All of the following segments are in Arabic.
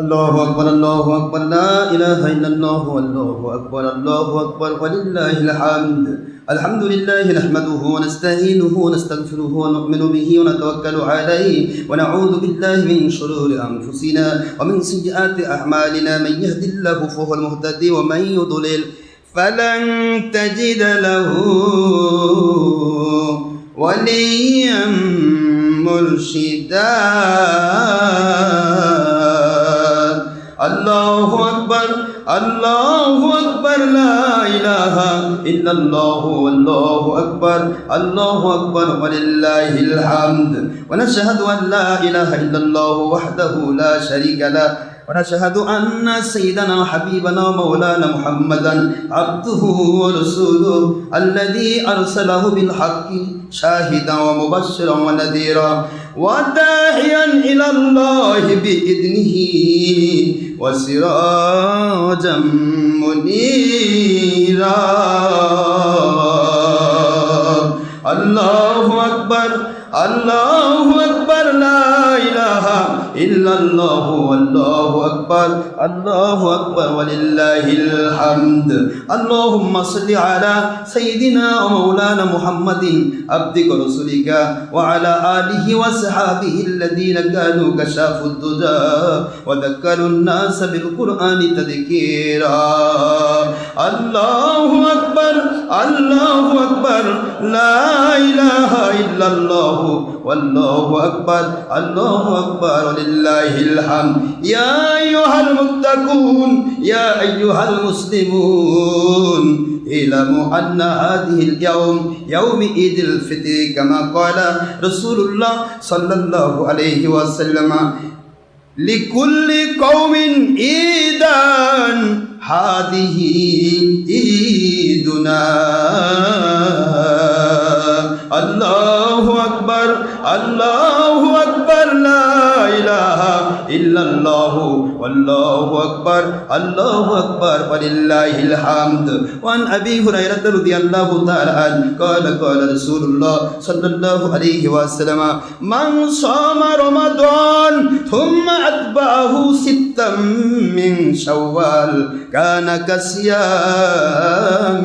الله أكبر الله أكبر لا إله إلا الله الله أكبر الله أكبر ولله الحمد الحمد لله نحمده ونستعينه ونستغفره ونؤمن به ونتوكل عليه ونعوذ بالله من شرور أنفسنا ومن سيئات أعمالنا من يهد الله فهو المهتدي ومن يضلل فلن تجد له وليا مرشدا الله أكبر. الله أكبر. لا إله إلا الله والله أكبر. الله أكبر. ولله الحمد. ونشهد أن لا إله إلا الله وحده لا شريك له. ونشهد أن سيدنا وحبيبنا ومولانا محمدا عبده ورسوله الذي أرسله بالحق شاهدا ومبشرا ونذيرا وداعيا إلى الله بإذنه. وسراجا منيرا. الله أكبر الله أكبر لا إله إلا الله والله أكبر. الله أكبر ولله الحمد. اللهم صل على سيدنا ومولانا محمد عبدك ورسولك وعلى آله وصحابه الذين كانوا كشافوا الدجى وذكروا الناس بالقرآن تذكيرا. الله أكبر. الله أكبر. لا إله إلا الله. والله أكبر. الله أكبر ولله الحمد يا أيها المتقون يا أيها المسلمون اعلموا أن هذه اليوم يوم عيد الفطر كما قال رسول الله صلى الله عليه وسلم لكل قوم عيدا هذه عيدنا الله أكبر الله أكبر لا إله إلا الله والله أكبر الله أكبر ولله الحمد وعن أبي هريرة رضي الله تعالى عنه قال قال رسول الله صلى الله عليه وسلم من صام رمضان ثم أتبعه ستا من شوال كان كصيام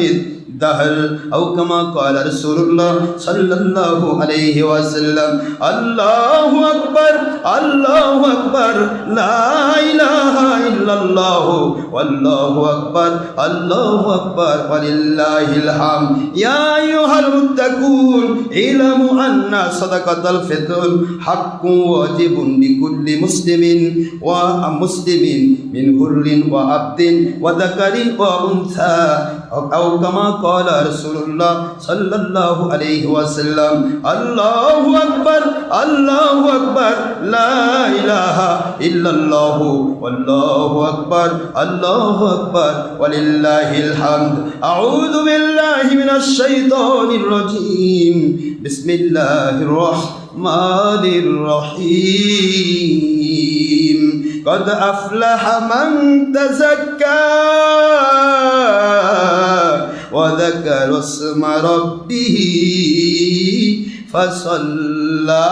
الدهر أو كما قال رسول الله صلى الله عليه وسلم الله أكبر الله أكبر لا إله إلا الله والله أكبر الله أكبر ولله الحمد. يا أيها المتقون اعلموا أن صدقة الفطر حق واجب لكل مسلم ومسلم من حر وعبد وذكر وأنثى. أو كما قال رسول الله صلى الله عليه وسلم الله أكبر الله أكبر لا إله إلا الله والله أكبر الله أكبر ولله الحمد. أعوذ بالله من الشيطان الرجيم. بسم الله الرحمن الرحيم. قد أفلح من تزكى وذكر اسم ربه فصلى.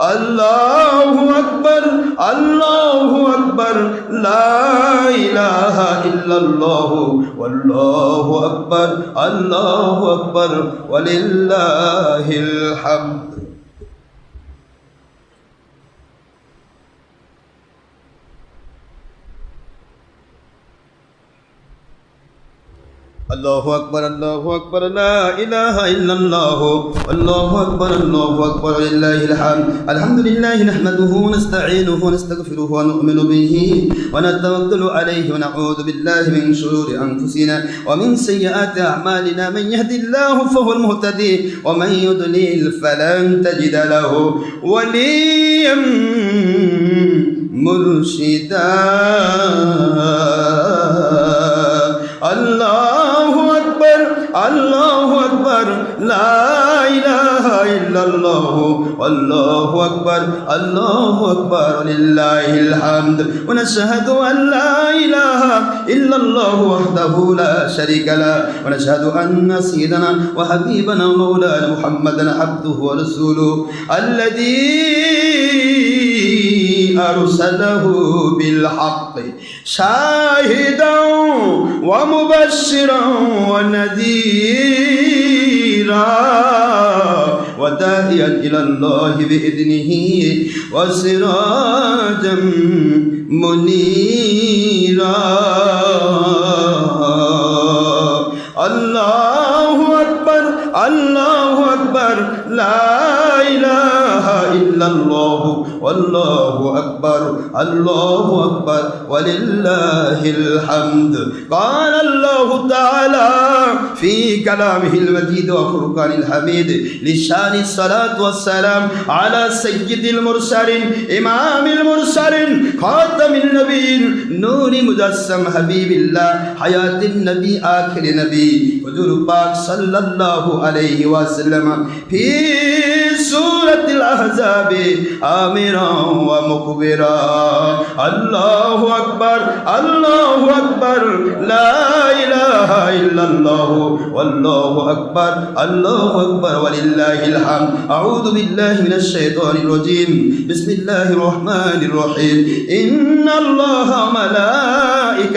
الله أكبر الله أكبر. لا إله إلا الله والله أكبر الله أكبر. ولله الحمد. الله أكبر الله أكبر لا إله إلا الله. الله أكبر الله أكبر لله الحمد. الحمد لله نحمده ونستعينه ونستغفره ونؤمن به ونتوكل عليه ونعوذ بالله من شرور أنفسنا ومن سيئات أعمالنا. من يهد الله فهو المهتدي ومن يضلل فلن تجد له وليا مرشدا. لا إله إلا الله والله أكبر الله أكبر ولله الحمد. ونشهد أن لا إله إلا الله وحده لا شريك له. ونشهد أن سيدنا وحبيبنا مولانا محمدا عبده ورسوله الذي أرسله بالحق شاهدا ومبشرا ونذيرا. وداعيا إلى الله بإذنه وسراجا منيرا. الله أكبر الله أكبر لا إله إلا الله والله أكبر الله أكبر ولله الحمد. قال الله تعالى في كلامه المجيد وفرقان الحميد لشان الصلاة والسلام على سيد المرسلين إمام المرسلين خاتم النبيين نور مجسم حبيب الله حياة النبي آخر نبي حضور پاک صلى الله عليه وسلم في سورة الأحزاب آمرا ومخبرا الله أكبر الله أكبر لا إله إلا الله والله أكبر الله أكبر ولله الحمد أعوذ بالله من الشيطان الرجيم بسم الله الرحمن الرحيم إن الله ملائكته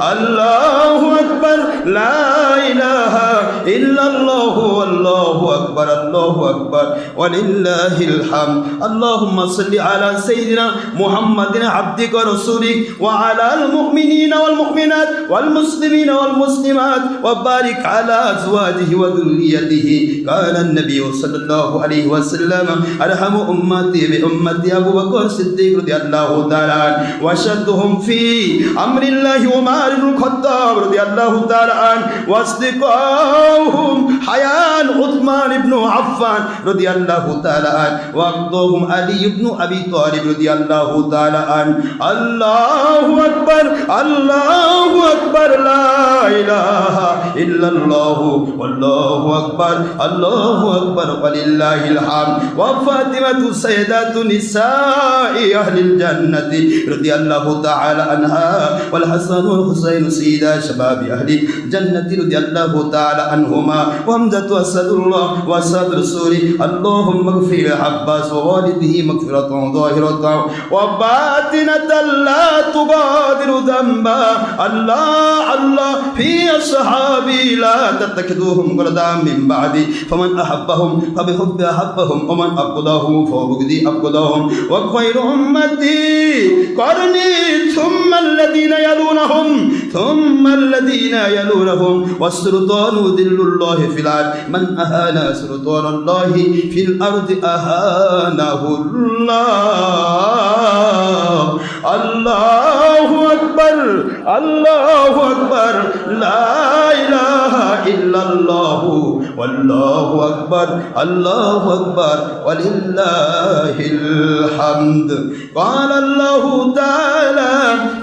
الله أكبر لا إله إلا الله والله أكبر الله أكبر ولله الحمد اللهم صل على سيدنا محمد عبدك ورسولك وعلى المؤمنين والمؤمنات والمسلمين والمسلمات وبارك على أزواجه وذريته قال النبي صلى الله عليه وسلم أرحم أمتي بأمتي أبو بكر الصديق رضي الله تعالى عنه وأشدهم في أمر الله عمر بن الخطاب رضي الله تعالى عنه واصدقائهم حيان عثمان بن عفان رضي الله تعالى عنه وأقضاهم علي بن أبي طالب رضي الله تعالى عنه. الله أكبر الله أكبر لا إله إلا الله والله أكبر الله أكبر ولله الحمد. وفاطمة سيدات نساء أهل الجنة رضي الله تعالى عنها والحسن والحسين سيدا شباب أهل الجنة رضي الله تعالى عنهما. وحمدة أسد الله وأسد رسوله اللهم اغفر العباس ووالده مغفرة ظاهرة وباطنة لا تغادر ذنبا. الله الله في أصحابي لا تتخذوهم غردا من بعدي. فمن أحبهم فبحب أحبهم ومن أبغضهم فبغضي أبغضهم. وخير أمتي قرني ثم الذين يلونهم. ثم الذين يلونهم والسلطان ذل الله في الأرض من أهان سلطان الله في الأرض أهانه الله. الله أكبر الله أكبر. لا إله إلا الله. والله أكبر الله أكبر ولله الحمد. قال الله تعالى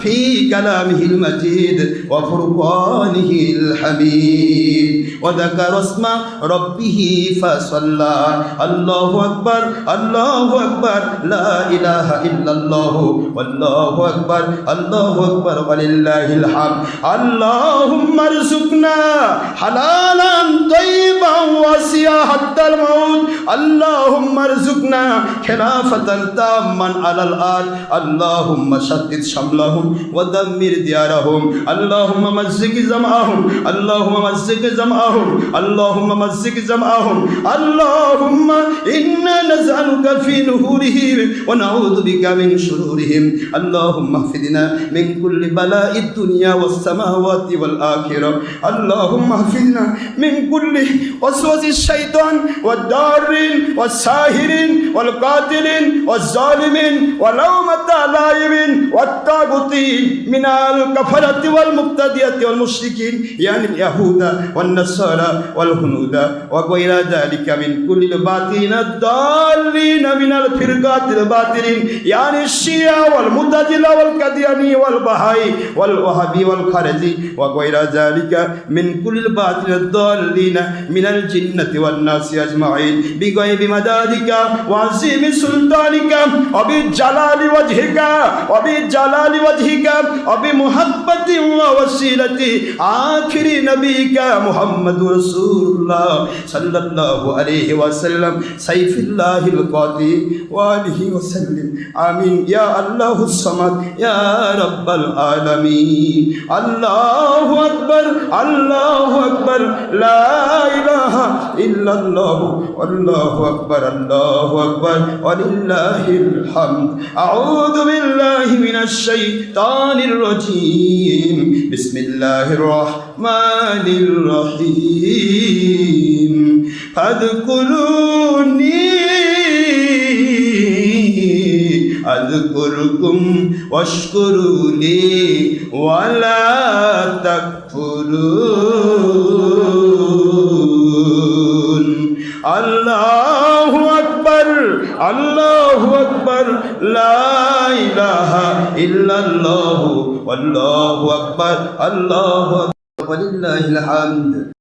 في كلامه المجيد وفرقانه الحميد. وذكر اسم ربه فصلى. الله أكبر الله أكبر لا إله إلا الله والله أكبر الله أكبر ولله الحمد. اللهم ارزقنا حلالا طيبا واسعا حتى الموت. اللهم ارزقنا خلافة تاما على الأرض اللهم شتت شملهم ودمر ديارهم. اللهم مزق جمعهم اللهم مزق جمعهم اللهم مزق جمعهم اللهم إنا نسألك في نهورهم ونعوذ بك من شرورهم. اللهم احفظنا من كل بلاء الدنيا والسماوات والآخرة. اللهم احفظنا من كل وسوس الشيطان والدار الضالين والساهرين والقاتلين والظالمين ولومة لائم والطاغوتين من الكفرة والمبتدئة والمشركين يعني اليهود والنصارى والهنود وغير ذلك من كل الباطلين الضالين من الفرقات الباطلين يعني الشيعة والمعتزلة والقدياني والبهائي والوهابي والخرزي وغير ذلك من كل الباطل الضالين من الجنة والناس أجمعين. بغيب مدادك وعظيم سلطانك وبجلال وجهك وبجلال وجهك وبمحبة ووسيلة آخر نبيك محمد رسول الله صلى الله عليه وسلم. سيف الله القاضي وآله وسلم. آمين. يا الله الصمد يا رب العالمين. الله أكبر الله أكبر. لا الله والله أكبر الله أكبر ولله الحمد. أعوذ بالله من الشيطان الرجيم. بسم الله الرحمن الرحيم. فاذكروني أذكركم واشكروا لي ولا تكفرون. الله أكبر لا إله إلا الله والله أكبر الله أكبر ولله الحمد